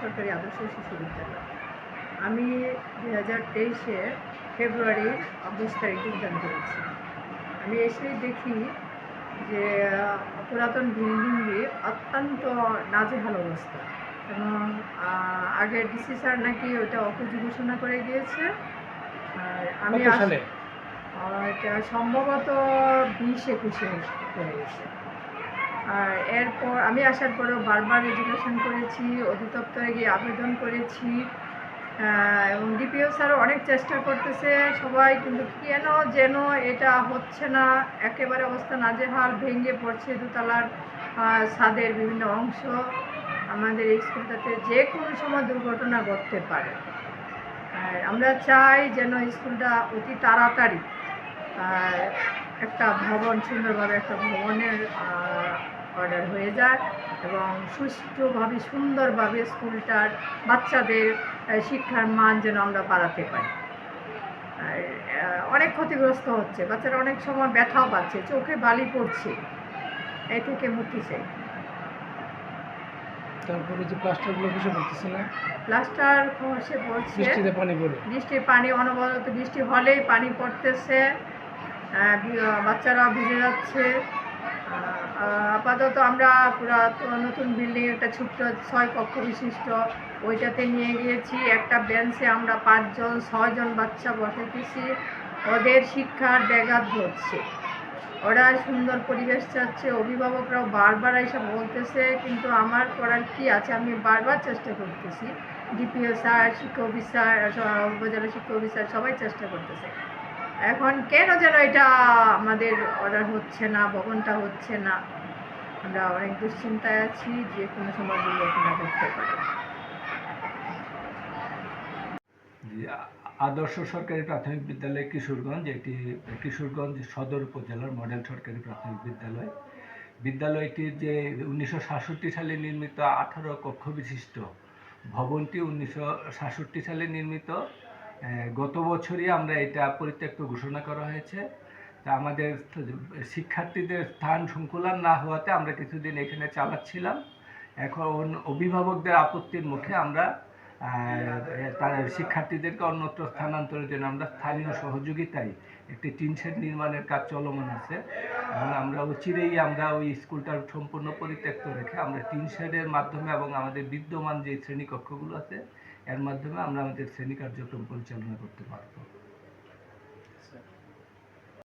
সরকারি আদর্শ শিশু বিদ্যালয়। আমি দু হাজার তেইশে ফেব্রুয়ারির বিশ তারিখ যোগদান করেছি। আমি এসেই দেখি যে পুরাতন বিল্ডিংটি অত্যন্ত নাজেহাল অবস্থা এবং আগে ডিসি স্যার নাকি ওটা অকুজ ঘোষণা করে গিয়েছে আর আমি এটা সম্ভবত বিশ একুশে হয়ে গেছে। আর এরপর আমি আসার পরেও বারবার এডুকেশন করেছি, অধিদপ্তরে গিয়ে আবেদন করেছি এবং ডিপিও স্যারও অনেক চেষ্টা করতেছে, সবাই কিন্তু কেন যেন এটা হচ্ছে না, একেবারে অবস্থা নাজেহাল, ভেঙে পড়ছে দোতলার ছাদের বিভিন্ন অংশ। আমাদের এই স্কুলটাতে যে কোনো সময় দুর্ঘটনা ঘটতে পারে। আর আমরা চাই যেন স্কুলটা অতি তাড়াতাড়ি একটা ভবন, সুন্দরভাবে একটা ভবনের অর্ডার হয়ে যায় এবং সুষ্ঠুভাবে সুন্দরভাবে স্কুলটার বাচ্চাদের শিক্ষার মান যেন আমরা বাড়াতে পারি। আর অনেক ক্ষতিগ্রস্ত হচ্ছে। বাচ্চারা অনেক সময় ব্যথাও পাচ্ছে চোখে বালি পড়ছে। এই থেকে মুক্তি চাই। তারপরে যে প্লাস্টারগুলো বসে পড়তেছে না? প্লাস্টার খসে পড়ছে। বৃষ্টিতে পানি পড়ে। বৃষ্টির পানি অনবরত বৃষ্টি হলেই পানি পড়তেছে। বাচ্চারা ভিজে যাচ্ছে। আপাতত আমরা নতুন বিল্ডিং একটা ছোট্ট ছয় কক্ষ বিশিষ্ট, ওইটাতে নিয়ে গিয়েছি। একটা বেঞ্চে আমরা পাঁচজন, ছয়জন বাচ্চা বসাইতেছি। ওদের শিক্ষার ব্যাঘাত ঘটছে। ওরা সুন্দর পরিবেশ চাচ্ছে। অভিভাবকরাও বারবার এসে বলতেছে, কিন্তু আমার করার কি আছে? আমি বারবার চেষ্টা করতেছি। ডিপিও স্যার শিক্ষা অফিসার স- উপজেলা শিক্ষা অফিসার সবাই চেষ্টা করতেছে। এখন কেন যেন এটা আমাদের অর্ডার হচ্ছে না ভবনটা হচ্ছে না। আমরা অনেক দুশ্চিন্তায় আছি, যে কোনো সময় দুর্ঘটনা ঘটতে পারে। আদর্শ সরকারি প্রাথমিক বিদ্যালয় কিশোরগঞ্জ, এটি কিশোরগঞ্জ সদর উপজেলার মডেল সরকারি প্রাথমিক বিদ্যালয়। বিদ্যালয়টির যে উনিশশো সাতষট্টি সালে নির্মিত আঠারো কক্ষ বিশিষ্ট ভবনটি উনিশশো সাতষট্টি সালে নির্মিত। গত বছরই আমরা এটা পরিত্যক্ত ঘোষণা করা হয়েছে। তা আমাদের শিক্ষার্থীদের স্থান সংকুলান না হওয়াতে আমরা কিছুদিন এখানে চালাচ্ছিলাম। এখন অভিভাবকদের আপত্তির মুখে আমরা তার শিক্ষার্থীদেরকে অন্যত্র স্থানান্তরের জন্য আমরা স্থানীয় সহযোগিতায় একটি টিন শেড নির্মাণের কাজ চলমান আছে। এবং আমরা অচিরেই আমরা ওই স্কুলটার সম্পূর্ণ পরিত্যক্ত রেখে আমরা টিন শেডের মাধ্যমে এবং আমাদের বিদ্যমান যে শ্রেণীকক্ষগুলো আছে, এর মাধ্যমে আমরা আমাদের শ্রেণি কার্যক্রম পরিচালনা করতে পারব।